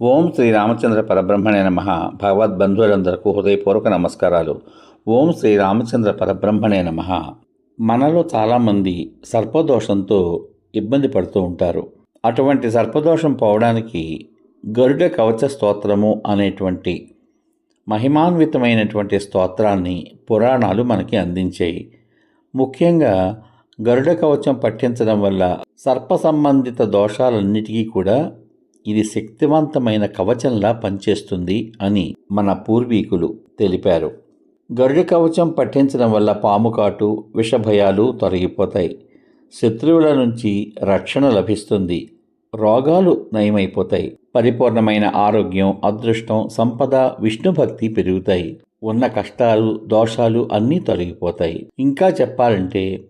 ఓం శ్రీ రామచంద్ర పరబ్రహ్మణే నమ. భగవద్బంధువులందరకు హృదయపూర్వక నమస్కారాలు. ఓం శ్రీ రామచంద్ర పరబ్రహ్మణే నమ. మనలో చాలామంది సర్పదోషంతో ఇబ్బంది పడుతూ ఉంటారు. అటువంటి సర్పదోషం పోవడానికి గరుడ కవచ స్తోత్రము అనేటువంటి మహిమాన్వితమైనటువంటి స్తోత్రాన్ని పురాణాలు మనకి అందించాయి. ముఖ్యంగా గరుడ కవచం పఠించడం వల్ల సర్ప సంబంధిత దోషాలన్నిటికీ కూడా ఇది శక్తివంతమైన కవచంలా పనిచేస్తుంది అని మన పూర్వీకులు తెలిపారు. గరుడ కవచం పఠించడం వల్ల పాము కాటు విషభయాలు తొలగిపోతాయి. శత్రువుల నుంచి రక్షణ లభిస్తుంది. రోగాలు నయమైపోతాయి. పరిపూర్ణమైన ఆరోగ్యం అదృష్టం సంపద విష్ణుభక్తి పెరుగుతాయి. ఉన్న కష్టాలు దోషాలు అన్నీ తొలగిపోతాయి. ఇంకా చెప్పాలంటే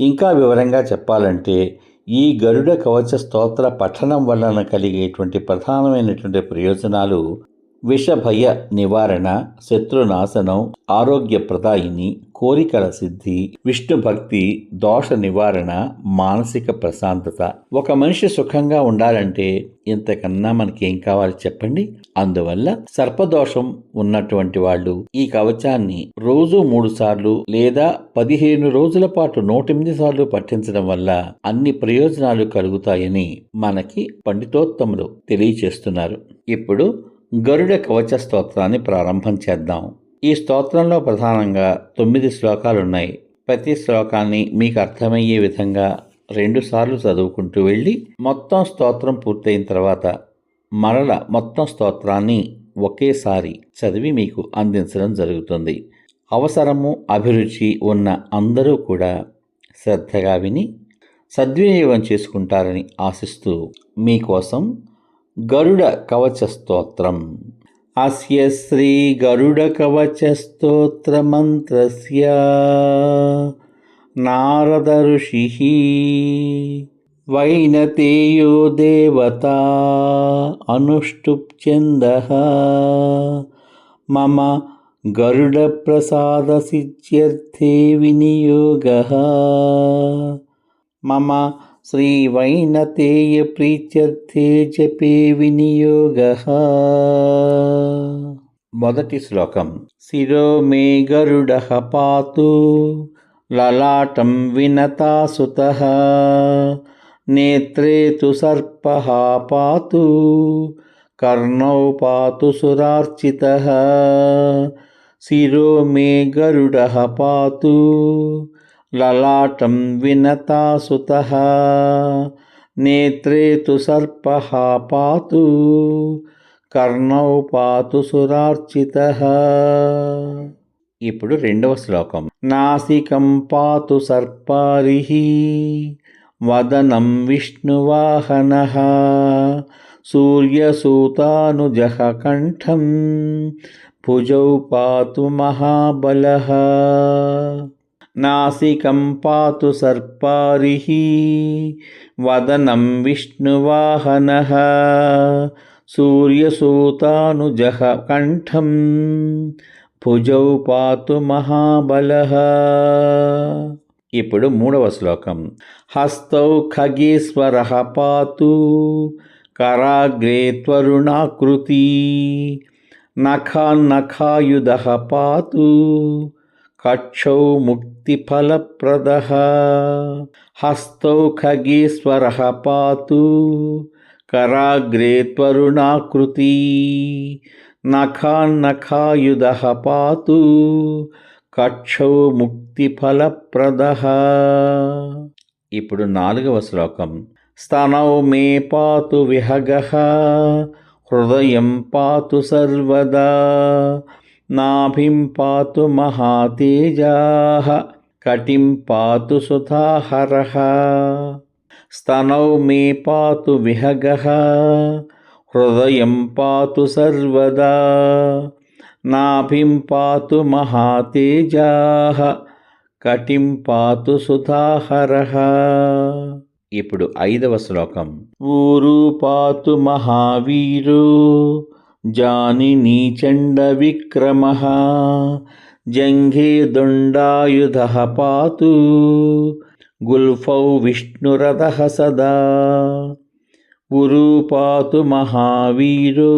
ఇంకా వివరంగా చెప్పాలంటే ఈ గరుడ కవచ స్తోత్ర పఠనం వలన కలిగేటువంటి ప్రధానమైనటువంటి ప్రయోజనాలు విషభయ నివారణ శత్రునాశనం ఆరోగ్య ప్రదాయిని కోరికల సిద్ధి విష్ణు భక్తి దోష నివారణ మానసిక ప్రశాంతత ఒక మనిషి సుఖంగా ఉండాలంటే ఇంతకన్నా మనకేం కావాలి చెప్పండి? అందువల్ల సర్పదోషం ఉన్నటువంటి వాళ్ళు ఈ కవచాన్ని రోజు మూడు సార్లు లేదా పదిహేను రోజుల పాటు నూటెనిమిది సార్లు పఠించడం వల్ల అన్ని ప్రయోజనాలు కలుగుతాయని మనకి పండితోత్తములు తెలియచేస్తున్నారు. ఇప్పుడు గరుడ కవచ స్తోత్రాన్ని ప్రారంభం చేద్దాం. ఈ స్తోత్రంలో ప్రధానంగా తొమ్మిది శ్లోకాలు ఉన్నాయి ప్రతి శ్లోకాన్ని మీకు అర్థమయ్యే విధంగా రెండుసార్లు చదువుకుంటూ వెళ్ళి మొత్తం స్తోత్రం పూర్తయిన తర్వాత మరల మొత్తం స్తోత్రాన్ని ఒకేసారి చదివి మీకు అందించడం జరుగుతుంది. అవసరము అభిరుచి ఉన్న అందరూ కూడా శ్రద్ధగా విని సద్వినియోగం చేసుకుంటారని ఆశిస్తూ మీకోసం గరుడ కవచ స్తోత్రం. అస్య శ్రీ గరుడ కవచ స్తోత్ర మంత్రస్య. నారద ఋషి వైనతేయో దేవత అనుష్టుప్చంద మమ గరుడ ప్రసాద సిద్ధ్యర్థే వినియోగ. మమ శ్రీవైనతేయప్రీత్యర్థే జపే వినియోగ. మొదటి శ్లోకం. శిరో మే గరుడ పాతు లలాటం వినతాసుత నేత్రే తు సర్ప పాతు కర్ణౌ పాతు సురార్చిత. శిరో మే గరుడ పాతు లలాటం వినతాసుత నేత్రే తు సర్ప పాతు కర్ణౌ పాతు సురార్చిత ఇప్పుడు రెండవ శ్లోకం. నాసికం పాతు సర్పారి వదనం విష్ణువాహన సూర్యసూతానుజ కంఠం భుజౌ పాతు మహాబల నాసికం పాతు సర్పారి వదనం విష్ణువాహన సూర్యసూతానుజ కంఠం భుజౌ పాతు మహాబల. ఇప్పుడు మూడవ శ్లోకం. హస్తౌ ఖగేశ్వర పాతు కరాగ్రే త్వరుణాకృతి నఖాన్నఖాయుధ పాతు కక్షౌ ముక్తిఫలప్రద. హస్తౌ ఖగేశ్వర పాతు కరాగ్రే త్వరుణాకృతి. నఖాన్నఖాయుధ పాతు కక్షౌ ముక్తిఫలప్రద. ఇప్పుడు నాలుగవ శ్లోకం. స్తనౌ మే పాతు విహగ. హృదయం పాతు సర్వదా. నాభిం పాతు మహాతేజాః కటిం పాతు సుధాహరः. స్తనౌ మే పాతు విహగः హృదయం పాతు సర్వదా. నాభిం పాతు మహాతేజాః కటిం పాతు సుధాహరः. ఇప్పుడు ఐదవ శ్లోకం. ఊరు పాతు మహావీరు जानिनीचण्डविक्रमः जङ्घीदुण्डायुधः पातु गुल्फौ विष्णुरथः सदा उरू पातु महावीरो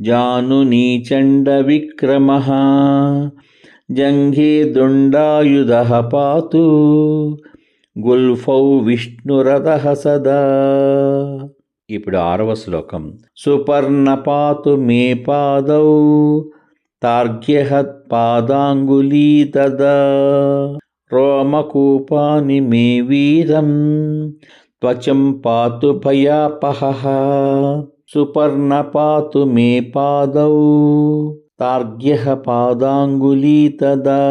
जानुनीचण्डविक्रमः जङ्घीदुण्डायुधः पातु गुल्फौ विष्णुरथः सदा ఇప్పుడు ఆరవ శ్లోకం. సుపర్ణపాతు మే పాదౌ తార్ఘ్యహత్ పాదాంగులీ తదా రోమకూపాని మే వీరం త్వచం పాతు భయాపహ సుపర్ణ పాతు మే పాదౌ తార్ఘ్య పాదాంగులీ తదా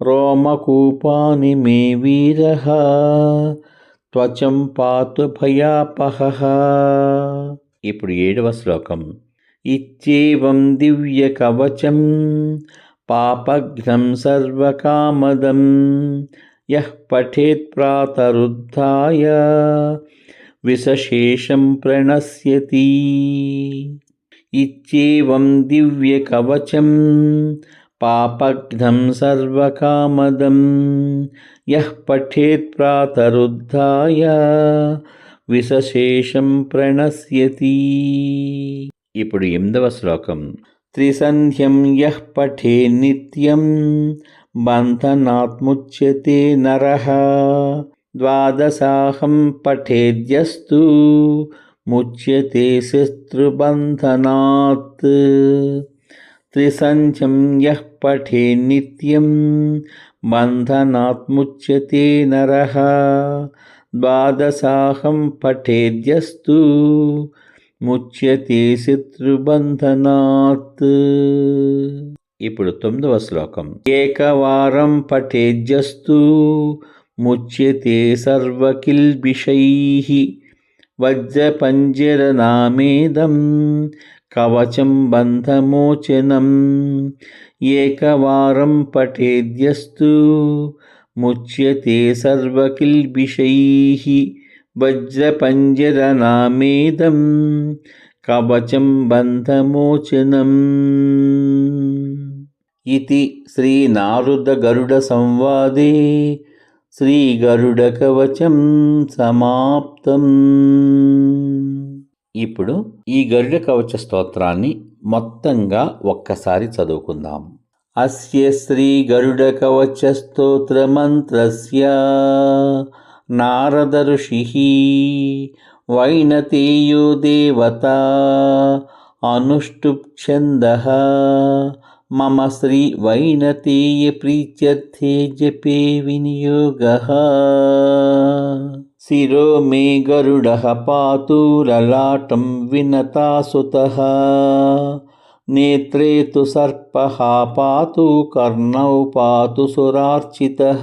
రోమకూపాని మే వీర త్వచం పాతు భయాపహ ఇప్పుడు ఏడవ శ్లోకం. ఇచ్చేవం దివ్య కవచం పాపఘ్నం సర్వకామదం యః పఠేత్ ప్రాతరుద్ధాయ విశేషం ప్రణశ్యతి. ఇచ్చేవం దివ్య కవచం పాపఘ్నం సర్వకామదం యః పఠేత్ ప్రాతరుద్ధాయ విశేషం ప్రణశ్యతి ఇప్పుడు ఎనిమిదవ శ్లోకం. త్రిసంధ్యం యః పఠే నిత్యం బంధనాత్ముచ్యతే నర ద్వాదశాహం పఠేద్యస్తు ముచ్యతే శత్రుబంధనాత్ త్రిసంధ్యం యః పఠే నిత్యం బంధనాత్ముచ్యతే నర ద్వాదశాహం పఠేద్యస్తు ముచ్యతే శత్రుబంధనాత్ ఇప్పుడు తొమ్మిదవ శ్లోకం. ఏకవారం పఠేద్యస్తు ముచ్యతే సర్వకిల్బిషై వజ్రపంజరనామేదం కవచం బంధమోచనం. ఏకవారం పఠేద్యస్తు. ముచ్యతే సర్వకిల్బిషై. వజ్రపంజరనామేదం. కవచం బంధమోచనం. ఇది శ్రీనారుదగరుడసంవాదే. శ్రీగరుడకవచం సమాప్తం. ఇప్పుడు ఈ గరుడ కవచ స్తోత్రాన్ని మొత్తంగా ఒక్కసారి చదువుకుందాం. అస్య శ్రీ గరుడ కవచ స్తోత్రమంత్రస్య నారద ఋషి వైనతేయో దేవత. అనుష్టుప్ ఛంద మమ శ్రీ వైనతేయ ప్రీత్యర్థే జపే వినియోగ. शिरो मे गरुडः पातु ललाटं विनता सुतः नेत्रे तु सर्पः पातु कर्णौ पातु सुरार्चितः।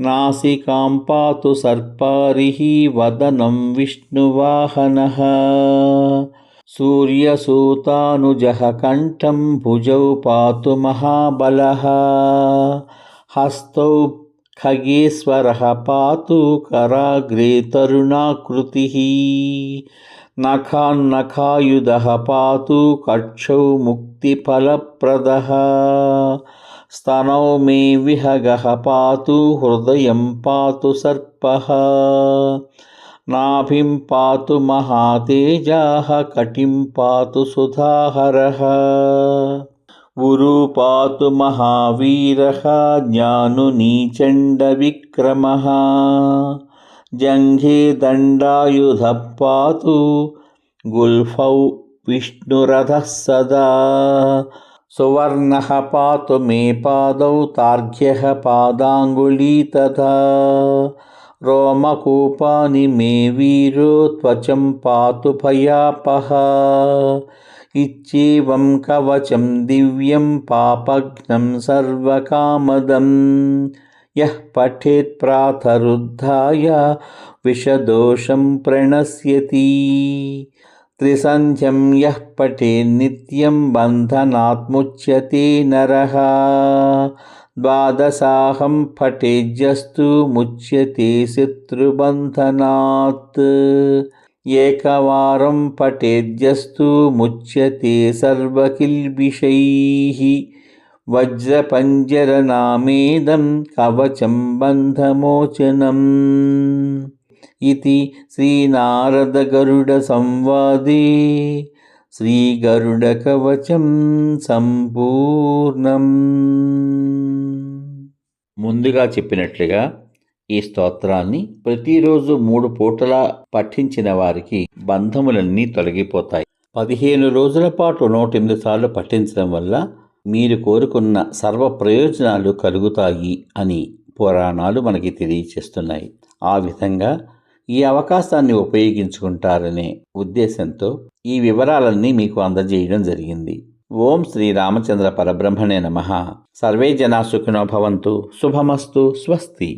नासिकां पातु सर्पारिः वदनं विष्णुवाहनः। सूर्यसूतानुजः कण्ठं भुजौ पातु महाबलः। हस्तौ खगेश्वरः पातु कराग्रे तरुणाकृतिः नखान्नखायुधः पातु कक्षौ मुक्तिफलप्रदः। स्तनौ मे विहगः पातु हृदयं पातु सर्पः। नाभिं पातु महातेजाः कटिं पातु सुधाहरः उरु पातु महावीरः ज्ञानुनीचण्डविक्रमः जङ्घे दण्डायुधः पातु गुल्फौ विष्णुरथः सदा। सुवर्णः पातु मे पादौ तार्घ्यः पादाङ्गुली तथा। रोमकूपानि मे वीरो त्वचं पातु भयापः ఇచ్చేవం కవచం దివ్యం పాపఘ్నం సర్వకామదం. యః పఠేత్ ప్రాతరుద్ధాయ విషదోషం ప్రణశ్యతి. త్రిసంధ్యం యః పఠే నిత్యం బంధనాత్ముచ్యతే నరః. ద్వాదశాహం పఠేజ్యస్తు ముచ్యతే శత్రుబంధనాత్. ఏకవారం పఠేద్యస్తు ముచ్యతే సర్వకిల్బిషై. వజ్రపంజరనామేదం కవచం బంధమోచనం. ఇది శ్రీనారదగరుడసంవాదే. శ్రీగరుడకవచం సంపూర్ణం. ముందుగా చెప్పినట్లుగా ఈ స్తోత్రాన్ని ప్రతిరోజు మూడు పూటలా పఠించిన వారికి బంధములన్నీ తొలగిపోతాయి. పదిహేను రోజుల పాటు నూట ఎనిమిది సార్లు పఠించడం వల్ల మీరు కోరుకున్న సర్వ ప్రయోజనాలు కలుగుతాయి అని పురాణాలు మనకి తెలియచేస్తున్నాయి. ఆ విధంగా ఈ అవకాశాన్ని ఉపయోగించుకుంటారనే ఉద్దేశంతో ఈ వివరాలన్నీ మీకు అందజేయడం జరిగింది. ఓం శ్రీ రామచంద్ర పరబ్రహ్మణే నమ. సర్వే జనా సుఖినో భవంతు. శుభమస్తు. స్వస్తి.